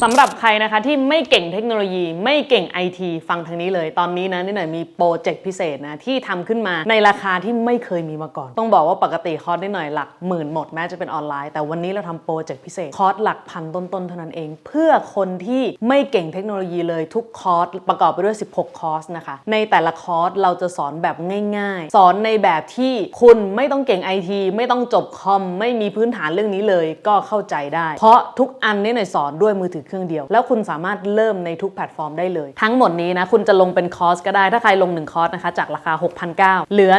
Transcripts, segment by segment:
สำหรับใครนะคะที่ไม่เก่งเทคโนโลยีไม่เก่งไอทีฟังทางนี้เลย ตอนนี้นะนี่หน่อยมีโปรเจกต์พิเศษนะที่ทำขึ้นมาในราคาที่ไม่เคยมีมาก่อน ต้องบอกว่าปกติคอร์สนิดหน่อยหลักหมื่นหมดแม้จะเป็นออนไลน์ แต่วันนี้เราทำโปรเจกต์พิเศษคอร์สหลักพันต้นๆเท่านั้นเอง เพื่อคนที่ไม่เก่งเทคโนโลยีเลยทุกคอร์สประกอบไปด้วย 16 คอร์สนะคะในแต่ละคอร์สเราจะสอนแบบง่าย ๆ สอนในแบบที่คุณไม่ต้องเก่งไอทีไม่ต้องจบคอมไม่มีพื้นฐานเรื่องนี้เลยก็เข้าใจได้ เพราะทุกอันนี่หน่อยสอนด้วยมือถือเครื่องเดียว แล้วคุณสามารถเริ่มในทุกแพลตฟอร์มได้เลย ทั้งหมดนี้นะคุณจะลงเป็นคอร์สก็ได้ถ้าใครลง 1 คอร์สนะคะจากราคา 6,900 เหลือ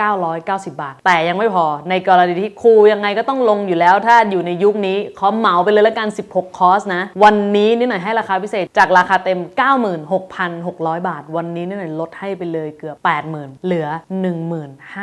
1,990 บาท แต่ยังไม่พอในกรณีที่ครูยังไงก็ต้องลงอยู่แล้ว ถ้าอยู่ในยุคนี้ขอเหมาไปเลยละกัน 16 คอร์สนะ วันนี้นี่หน่อยให้ราคาพิเศษจากราคาเต็ม 96,600 บาท วันนี้นี่หน่อยลดให้ไปเลยเกือบ 80,000 เหลือ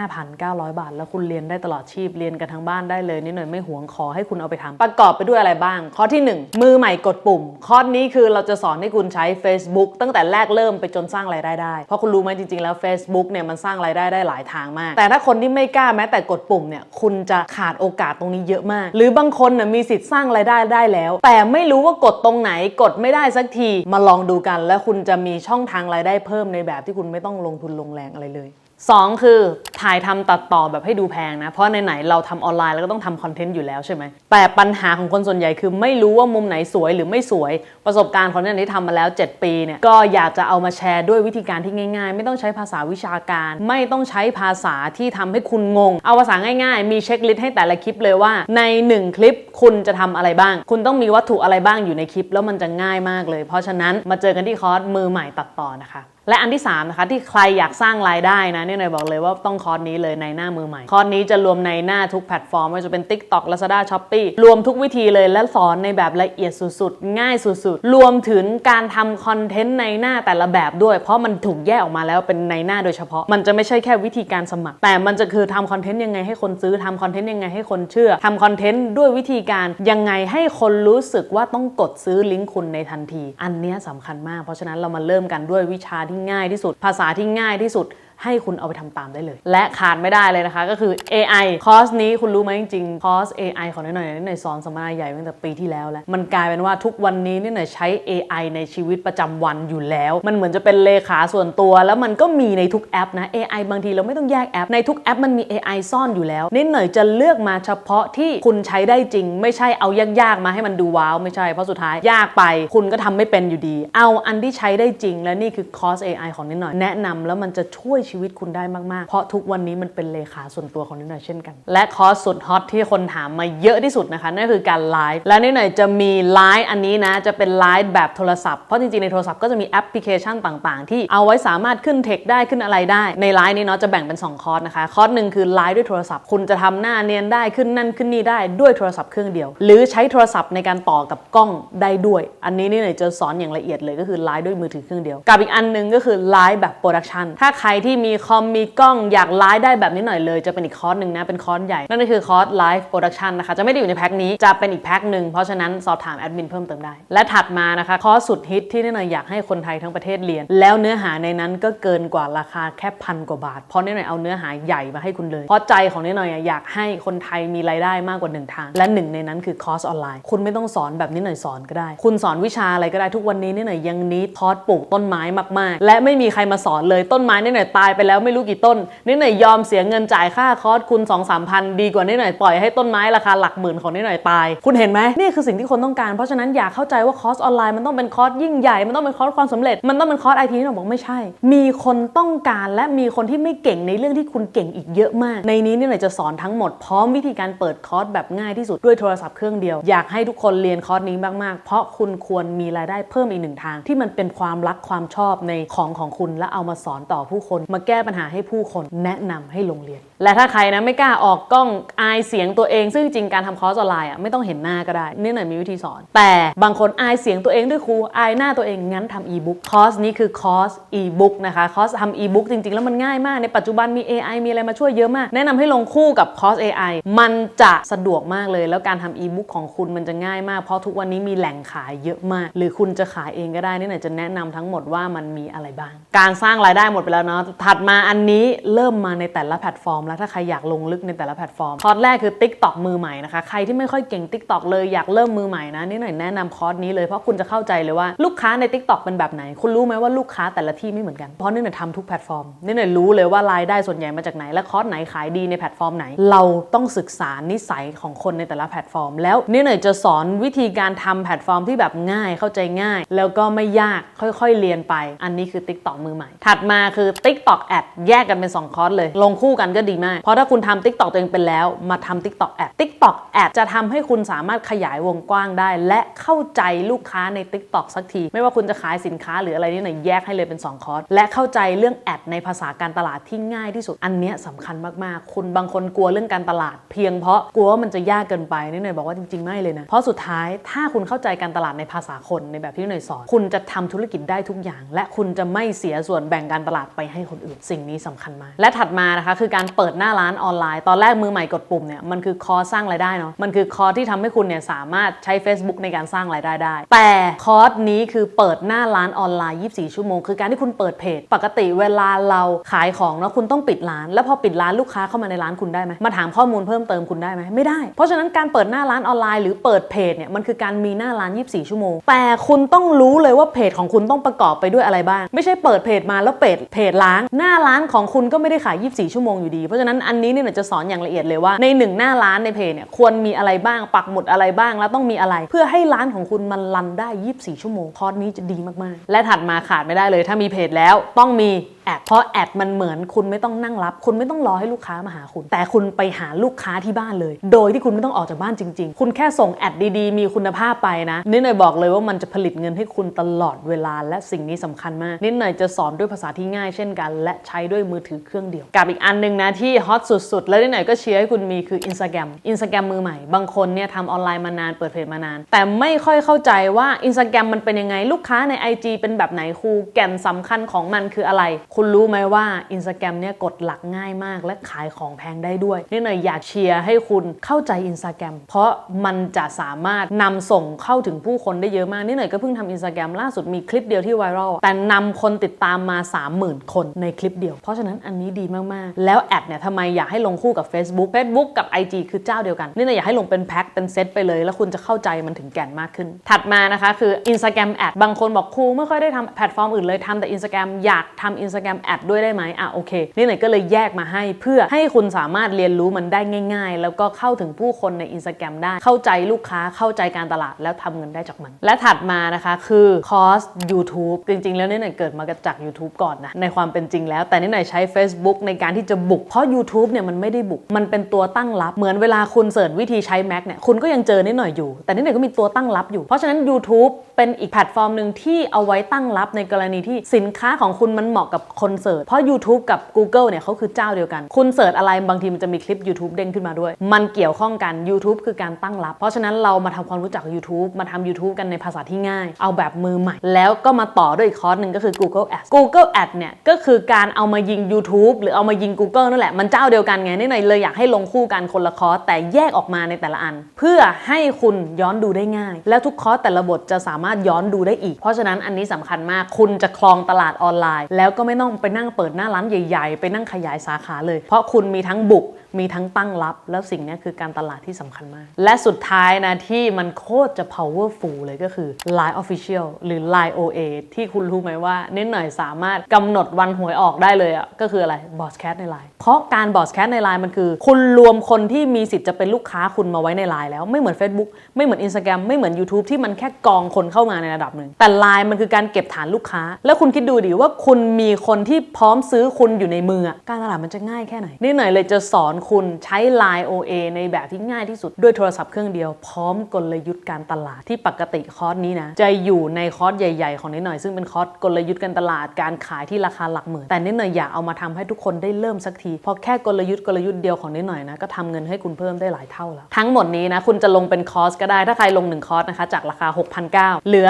15,900 บาท แล้วคุณเรียนได้ตลอดชีพเรียนกันทั้งบ้านได้เลยนี่หน่อยไม่หวงขอให้คุณเอาไปทำประกอบไปด้วยอะไรบ้าง ข้อที่ 1 มือใหม่กดปุ่ม คอร์สนี้คือเราจะสอนให้คุณใช้ Facebook ตั้งแต่แรกเริ่มไปจนสร้างรายได้ได้ เพราะคุณรู้ไหมจริง ๆ แล้ว Facebook เนี่ยมันสร้างรายได้ได้หลายทางมาก แต่ถ้าคนที่ไม่กล้าแม้แต่กดปุ่มเนี่ยคุณจะขาดโอกาสตรงนี้เยอะมาก หรือบางคนน่ะมีสิทธิ์สร้างรายได้ได้แล้ว แต่ไม่รู้ว่ากดตรงไหนกดไม่ได้สักทีมาลองดูกัน แล้วคุณจะมีช่องทางรายได้เพิ่มในแบบที่คุณไม่ต้องลงทุนลงแรงอะไรเลย สองคือถ่ายทำตัดต่อแบบให้ดูแพงนะ เพราะไหนๆเราทำออนไลน์แล้วก็ต้องทำคอนเทนต์อยู่แล้วใช่ไหม แต่ปัญหาของคนส่วนใหญ่คือไม่รู้ว่ามุมไหนสวยหรือไม่สวย ประสบการณ์ของเนี่ยที่ทำมาแล้ว 7 ปีเนี่ย ก็อยากจะเอามาแชร์ด้วยวิธีการที่ง่าย ๆ ไม่ต้องใช้ภาษาวิชาการ ไม่ต้องใช้ภาษาที่ทำให้คุณงง เอาภาษาง่ายๆ มีเช็คลิสต์ให้แต่ละคลิปเลยว่า ใน 1 คลิปคุณจะทำอะไรบ้าง คุณต้องมีวัตถุอะไรบ้างอยู่ในคลิป แล้วมันจะง่ายมากเลย เพราะฉะนั้นมาเจอกันที่คอร์สมือใหม่ตัดต่อนะคะ และอันที่3นะคะที่ใครอยากสร้างรายได้นะเนี่ยหน่อยบอกเลยว่าต้องคอร์สนี้เลยในหน้ามือใหม่ คอร์สนี้จะรวมในหน้าทุกแพลตฟอร์มไม่ว่าจะเป็น TikTok Lazada Shopee รวมทุกวิธีเลยและสอนในแบบละเอียดสุดๆ ง่ายสุดๆ รวมถึงการทำคอนเทนต์ในหน้าแต่ละแบบด้วย เพราะมันถูกแยกออกมาแล้วเป็นในหน้าโดยเฉพาะ มันจะไม่ใช่แค่วิธีการสมัคร แต่มันจะคือทำคอนเทนต์ยังไงให้คนซื้อทำคอนเทนต์ยังไงให้คนเชื่อทำคอนเทนต์ด้วยวิธีการยังไงให้คนรู้สึกว่าต้องกดซื้อลิงก์คุณในทันที อันเนี้ยสำคัญมาก เพราะฉะนั้นเรามาเริ่มกันด้วยวิชาที่ง่ายที่สุด ภาษาที่ง่ายที่สุด ให้คุณเอาไปทำตามได้เลย และขาดไม่ได้เลยนะคะ ก็คือ AI คอร์สนี้คุณรู้ไหมจริงๆคอร์ส AI ของนิดหน่อยนิดหน่อยสอนสัมมนาใหญ่ตั้งแต่ปีที่แล้วแล้ว มันกลายเป็นว่าทุกวันนี้นิดหน่อยใช้ AI ในชีวิตประจำวันอยู่แล้ว มันเหมือนจะเป็นเลขาส่วนตัว แล้วมันก็มีในทุกแอปนะ AI บางทีเราไม่ต้องแยกแอปในทุกแอปมันมี AI ซ่อนอยู่แล้วนิดหน่อยจะเลือกมาเฉพาะที่คุณใช้ได้จริง ไม่ใช่เอายากๆมาให้มันดูว้าวไม่ใช่เพราะสุดท้ายยากไป คุณก็ทำไม่เป็นอยู่ดี เอาอันที่ใช้ได้จริง และนี่คือคอร์ส AI ของนิดหน่อยแนะนำแล้วมันจะช่วยชีวิตคุณได้มาก ๆ เพราะทุกวันนี้มันเป็นเลขาส่วนตัวของนิดหน่อยเช่นกัน และคอร์สสุดฮอตที่คนถามมาเยอะที่สุดนะคะนั่นคือการไลฟ์และนิดหน่อยจะมีไลฟ์อันนี้นะจะเป็นไลฟ์แบบโทรศัพท์เพราะจริง ๆ ในโทรศัพท์ก็จะมีแอปพลิเคชันต่างๆ ที่เอาไว้สามารถขึ้นเทคได้ขึ้นอะไรได้ ในไลฟ์นี้เนาะจะแบ่งเป็น 2 คอร์สนะคะ คอร์สหนึ่งคือไลฟ์ด้วยโทรศัพท์ คุณจะทำหน้าเนียนได้ขึ้นนั่นขึ้นนี่ได้ด้วยโทรศัพท์เครื่องเดียว หรือใช้โทรศัพท์ในการต่อกับกล้องได้ด้วย อันนี้นี่หน่อยจะสอนอย่างละเอียดเลยก็คือไลฟ์ด้วยมือถือเครื่องเดียว กับอีกอันหนึงก็คือไลฟ์แบบโปรดักชันถ้าใครที่มีคอมมีกล้องอยากไลฟ์ได้แบบนี้หน่อยเลยจะเป็นอีกคอร์สหนึ่งนะ เป็นคอร์สใหญ่ นั่นก็คือคอร์สไลฟ์โปรดักชันนะคะ จะไม่ได้อยู่ในแพ็คนี้จะเป็นอีกแพ็คหนึ่งเพราะฉะนั้นสอบถามแอดมินเพิ่มเติมได้ และถัดมานะคะคอร์สสุดฮิตที่นิดหน่อยอยากให้คนไทยทั้งประเทศเรียน แล้วเนื้อหาในนั้นก็เกินกว่าราคาแค่พันกว่าบาทเพราะนิดหน่อยเอาเนื้อหาใหญ่มาให้คุณเลย เพราะใจของนิดหน่อยอะอยากให้คนไทยมีรายได้มากกว่าหนึ่งทาง และหนึ่งในนั้นคือคอร์สออนไลน์ คุณไม่ต้องสอนแบบนิดหน่อยสอนก็ได้ คุณสอนวิชาอะไรก็ได้ทุกวันนี้นิดหน่อยยังนิดคอร์สปลูกต้นไม้มากๆ และไม่มีใครมาสอนเลยต้นไม้นิดหน่อยตายไปแล้วไม่รู้กี่ต้นนิดหน่อยยอมเสียเงินจ่ายค่าคอร์สคุณ2องสามพันดีกว่านิดหน่อยปล่อยให้ต้นไม้ราคาหลักหมื่นของนิดหน่อยตาย คุณเห็นไหมนี่คือสิ่งที่คนต้องการเพราะฉะนั้นอยากเข้าใจว่าคอร์สออนไลน์มันต้องเป็นคอร์สยิ่งใหญ่มันต้องเป็นคอร์สความสำเร็จ มันต้องเป็นคอร์สไอทีนี่หน่อยบอกไม่ใช่ มีคนต้องการและมีคนที่ไม่เก่งในเรื่องที่คุณเก่งอีกเยอะมาก ในนี้นิดหน่อยจะสอนทั้งหมดพร้อมวิธีการเปิดคอร์สแบบง่ายที่สุดด้วยโทรศัพท์เครื่องเดียวอยากให้ทุกคนเรียนคอร์สนี้มากๆ เพราะคุณควรมีรายได้เพิ่มอีกหนึ่งทาง ที่มันเป็นความรักความชอบในของของคุณและเอามาสอนต่อผู้คนมาแก้ปัญหาให้ผู้คนแนะนำให้ลงเรียน และถ้าใครนะไม่กล้าออกกล้องอายเสียงตัวเอง ซึ่งจริงการทำคอร์สออนไลน์อะไม่ต้องเห็นหน้าก็ได้นี่หน่อยมีวิธีสอน แต่บางคนอายเสียงตัวเองด้วยครูอายหน้าตัวเองงั้นทำอีบุ๊กคอร์สนี้คือคอร์สอีบุ๊กนะคะคอร์สทำอีบุ๊กจริงๆ แล้วมันง่ายมากในปัจจุบันมี AI มีอะไรมาช่วยเยอะมาก แนะนำให้ลงคู่กับคอร์ส AI มันจะสะดวกมากเลย แล้วการทำอีบุ๊กของคุณมันจะง่ายมากเพราะทุกวันนี้มีแหล่งขายเยอะมาก หรือคุณจะขายเองก็ได้นี่หน่อยจะแนะนำทั้งหมดว่ามันมีอะไรบ้าง การสร้างรายได้หมดไปแล้วเนาะทถัดมาอันนี้เริ่มมาในแต่ละแพลตฟอร์ม แล้วถ้าใครอยากลงลึกในแต่ละแพลตฟอร์ม คอร์สแรกคือ TikTok มือใหม่นะคะ ใครที่ไม่ค่อยเก่ง TikTok เลยอยากเริ่มมือใหม่นะนี่หน่อยแนะนำคอร์สนี้เลยเพราะคุณจะเข้าใจเลยว่าลูกค้าใน TikTok เป็นแบบไหน คุณรู้ไหมว่าลูกค้าแต่ละที่ไม่เหมือนกัน เพราะนี่หน่อยทำทุกแพลตฟอร์มนี่หน่อยรู้เลยว่ารายได้ส่วนใหญ่มาจากไหน และคอร์สไหนขายดีในแพลตฟอร์มไหน เราต้องศึกษานิสัยของคนในแต่ละแพลตฟอร์ม แล้วนี่หน่อยจะสอนวิธีการทำแพลตฟอร์มที่แบบง่ายเข้าใจง่าย แล้วก็ไม่ยากค่อย ๆ เรียนไป อันนี้คือ TikTok มือใหม่ ถัดมาคือ TikTok Ad แยกกันเป็น 2 คอร์สเลย ลงคู่กันก็ดีมาก เพราะถ้าคุณทำ TikTok ตัวเองเป็นแล้ว มาทำ TikTok Ad TikTok Ad จะทำให้คุณสามารถขยายวงกว้างได้ และเข้าใจลูกค้าใน TikTok สักที ไม่ว่าคุณจะขายสินค้าหรืออะไรนี่หน่อยแยกให้เลยเป็น 2 คอร์ส และเข้าใจเรื่องแอดในภาษาการตลาดที่ง่ายที่สุด อันเนี้ยสำคัญมากๆ คุณบางคนกลัวเรื่องการตลาด เพียงเพราะกลัวว่ามันจะยากเกินไปนี่หน่อยบอกว่าจริงๆไม่เลยนะ เพราะสุดท้ายถ้าคุณเข้าใจการตลาดในภาษาคนในแบบที่หน่อยสอน คุณจะทำธุรกิจได้ทุกอย่าง และคุณจะไม่เสียส่วนแบ่งการตลาดไปให้คนอื่นสิ่งนี้สำคัญมาก และถัดมานะคะคือการเปิดหน้าร้านออนไลน์ ตอนแรกมือใหม่กดปุ่มเนี่ยมันคือคอสร้างรายได้เนาะมันคือคอที่ทำให้คุณเนี่ยสามารถใช้ Facebook ในการสร้างรายได้ได้ แต่คอร์สนี้คือเปิดหน้าร้านออนไลน์ 24 ชั่วโมง คือการที่คุณเปิดเพจ ปกติเวลาเราขายของเนาะคุณต้องปิดร้าน แล้วพอปิดร้านลูกค้าเข้ามาในร้านคุณได้ไหมมาถามข้อมูลเพิ่มเติมคุณได้ไหมไม่ได้ เพราะฉะนั้นการเปิดหน้าร้านออนไลน์หรือเปิดเพจเนี่ยมันคือการมีหน้าร้าน 24 ชั่วโมง แต่คุณต้องรู้เลยว่าเพจของคุณต้องประกอบไปด้วยอะไรบ้าง ไม่ใช่เปิดเพจมาแล้วเพจเพจล้างหน้าร้านของคุณก็ไม่ได้ขาย 24 ชั่วโมงอยู่ดี เพราะฉะนั้นอันนี้เนี่ยจะสอนอย่างละเอียดเลยว่าในหนึ่งหน้าร้านในเพจเนี่ยควรมีอะไรบ้างปักหมุดอะไรบ้างแล้วต้องมีอะไร เพื่อให้ร้านของคุณมันรันได้ 24 ชั่วโมงคอร์สนี้จะดีมากๆ และถัดมาขาดไม่ได้เลย ถ้ามีเพจแล้วต้องมี แอดเพราะแอดมันเหมือนคุณไม่ต้องนั่งรับ คุณไม่ต้องรอให้ลูกค้ามาหาคุณ แต่คุณไปหาลูกค้าที่บ้านเลย โดยที่คุณไม่ต้องออกจากบ้านจริง ๆ คุณแค่ส่งแอดดีๆ มีคุณภาพไปนะนิดหน่อยบอกเลยว่ามันจะผลิตเงินให้คุณตลอดเวลาและสิ่งนี้สำคัญมาก นิดหน่อยจะสอนด้วยภาษาที่ง่ายเช่นกัน และใช้ด้วยมือถือเครื่องเดียวกับอีกอันหนึงนะที่ฮอตสุดๆ แล้วนิดหน่อยก็เชียร์ให้คุณมีคือ Instagram Instagram มือใหม่ บางคนเนี่ยทำออนไลน์มานานเปิดเพจมานาน แต่ไม่ค่อยเข้าใจว่า Instagram มันเป็นยังไงลูกค้าใน IG เป็นแบบไหนครูแก่นสำคัญของมันคืออะไรคุณรู้ไหมว่า Instagram เนี่ยกดหลักง่ายมาก และขายของแพงได้ด้วยนิดหน่อยอยากเชียร์ให้คุณเข้าใจ Instagram เพราะมันจะสามารถนำส่งเข้าถึงผู้คนได้เยอะมากนิดหน่อยก็เพิ่งทำ Instagram ล่าสุดมีคลิปเดียวที่ไวรัลแต่นำคนติดตามมา 30,000 คนในคลิปเดียว เพราะฉะนั้นอันนี้ดีมากๆ แล้วแอดเนี่ยทำไมอยากให้ลงคู่กับ Facebook Facebook กับ IG คือเจ้าเดียวกันนี่หน่อยอยากให้ลงเป็นแพ็คเป็นเซตไปเลย แล้วคุณจะเข้าใจมันถึงแก่นมากขึ้น ถัดมานะคะคือ Instagram แอดบางคนบอกครูไม่ค่อยได้ทำแพลตฟอร์มอื่นเลยทำแต่ Instagram อยากทำ Instagram แอดด้วยได้ไหมอะโอเค นี่หน่อยก็เลยแยกมาให้เพื่อให้คุณสามารถเรียนรู้มันได้ง่าย ๆ แล้วก็เข้าถึงผู้คนใน Instagram ได้ เข้าใจลูกค้าเข้าใจการตลาดแล้วทำเงินได้จากมัน และถัดมานะคะคือคอร์ส YouTube จริง ๆ แล้วนี่หน่อยเกิดมาจาก YouTube ก่อนนะในความเป็นจริงแล้ว แต่นี่หน่อยใช้ Facebook ในการที่จะบุก เพราะ YouTube เนี่ยมันไม่ได้บุก มันเป็นตัวตั้งรับ เหมือนเวลาคุณเสิร์ชวิธีใช้ Mac เนี่ยคุณก็ยังเจอนิดหน่อยอยู่ แต่นิดหน่อยก็มีตัวตั้งรับอยู่ เพราะฉะนั้น YouTube เป็นอีกแพลตฟอร์มหนึ่งที่เอาไว้ตั้งรับในกรณีที่สินค้าของคุณมันเหมาะกับคนเสิร์ชเพราะ YouTube กับ Google เนี่ยเขาคือเจ้าเดียวกัน คุณเสิร์ชอะไรบางทีมันจะมีคลิป YouTube เด้งขึ้นมาด้วย มันเกี่ยวข้องกัน YouTube คือการตั้งรับ เพราะฉะนั้นเรามาทำความรู้จัก YouTube มาทำ YouTube กันในภาษาที่ง่าย เอาแบบมือใหม่ แล้วก็มาต่อด้วยอีกคอร์สหนึ่งก็คือ Google Ads Google Ads เนี่ยก็คือการเอามายิง YouTube หรือเอามายิง Google นั่นแหละมันเจ้าเดียวกันไงนี่หน่อยเลยอยากให้ลงคู่กันคนละคอร์สแต่แยกออกมาในแต่ละอัน เพื่อให้คุณย้อนดูได้ง่าย แล้วทุกคอร์สแต่ละบทจะสามารถย้อนดูได้อีก เพราะฉะนั้นอันนี้สำคัญมาก คุณจะคลองตลาดออนไลน์ แล้วก็ไม่ต้องไปนั่งเปิดหน้าร้านใหญ่ ๆ ไปนั่งขยายสาขาเลย เพราะคุณมีทั้งบุกมีทั้งตั้งรับ แล้วสิ่งนี้คือการตลาดที่สำคัญมาก และสุดท้ายนะที่มันโคตรจะ powerful เลยก็คือ Line Official หรือ Line OA ที่คุณรู้ไหมว่านิดหน่อยสามารถกำหนดวันหวยออกได้เลยอะ่ะก็คืออะไรบอสแคทใน Line เพราะการบอสแคทใน Line มันคือ คุณรวมคนที่มีสิทธิ์จะเป็นลูกค้าคุณมาไว้ใน Line แล้วไม่เหมือน Facebook ไม่เหมือน Instagram ไม่เหมือน YouTube ที่มันแค่กองคนเข้ามาในระดับหนึ่งแต่ Line มันคือการเก็บฐานลูกค้า แล้วคุณคิดดูดิว่าคุณมีคนที่พร้อมซื้อคุณอยู่ในมือการตลาดมันจะง่ายแค่ไหนนี่หน่อยเลยจะสอนคุณใช้ Line OA ในแบบที่ง่ายที่สุดด้วยโทรศัพท์เครื่องเดียว พร้อมกลยุทธ์การตลาดที่ปกติคอร์สนี้นะ จะอยู่ในคอร์สใหญ่ๆ ของนิดหน่อย ซึ่งเป็นคอร์สกลยุทธ์การตลาดการขายที่ราคาหลักหมื่น แต่นิดหน่อยอยากเอามาทำให้ทุกคนได้เริ่มสักทีเพราะแค่กลยุทธ์กลยุทธ์เดียวของนิดหน่อยนะก็ทำเงินให้คุณเพิ่มได้หลายเท่าแล้วทั้งหมดนี้นะคุณจะลงเป็นคอร์สก็ได้ถ้าใครลง1คอร์สนะคะจากราคา 6,900เหลือ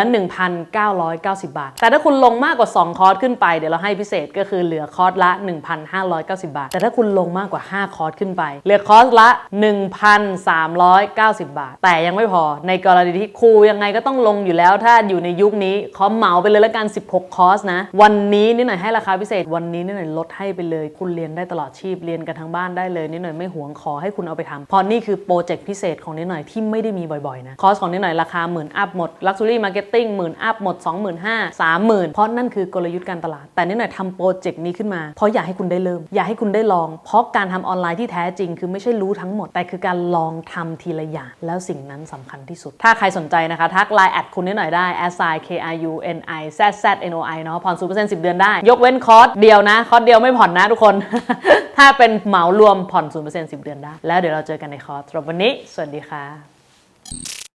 1,990 บาท แต่ถ้าคุณลงมากกว่า 2 คอร์สขึ้นไปเดี๋ยวเราให้พิเศษก็คือเหลือคอร์สละ 1,590 บาท แต่ถ้าคุณลงมากกว่า 5 คอร์สขึ้นไปเหลือคอร์สละ 1,390 บาท แต่ยังไม่พอในกรณีที่ครูยังไงก็ต้องลงอยู่แล้ว ถ้าอยู่ในยุคนี้ขอเหมาไปเลยแล้วกัน 16 คอร์สนะ วันนี้นิดหน่อยให้ราคาพิเศษ วันนี้นิดหน่อยลดให้ไปเลย คุณเรียนได้ตลอดชีพเรียนกันทั้งบ้านได้เลยนิดหน่อยไม่หวงขอให้คุณเอาไปทำเพราะนี่คือโปรเจกต์พิเศษของนิดหน่อยที่ไม่ได้มีบ่อยๆนะคอร์สของนิดหน่อยราคาหมื่นอัพหมด Luxury Marketing หมื่นอัพหมด 25,000 30,000 เพราะนั่นคือกลยุทธ์การตลาด แต่นิดหน่อยทำโปรเจกต์นี้ขึ้นมา เพราะอยากให้คุณได้เริ่ม อยากให้คุณได้ลอง เพราะการทำออนไลน์ที่แท้จริง คือไม่ใช่รู้ทั้งหมด แต่คือการลองทำทีละอย่าง แล้วสิ่งนั้นสำคัญที่สุด ถ้าใครสนใจนะคะทักไลน์แอดคุณนิดหน่อยได้ s i k r u n i z z n o i เนาะผ่อนศูนย์เปอร์เซ็นต์สิบเดือนได้ ยกเว้นคอร์สเดียวนะคอร์สเดียวไม่ผ่อนนะทุกคน ถ้าเป็นเหมารวมผ่อนศูนย์เปอร์เซ็นต์สิบเดือนได้ แล้วเดี๋ยวเราเจอกันในคอร์สสำหรับวันนี้ สวัสดีค่ะ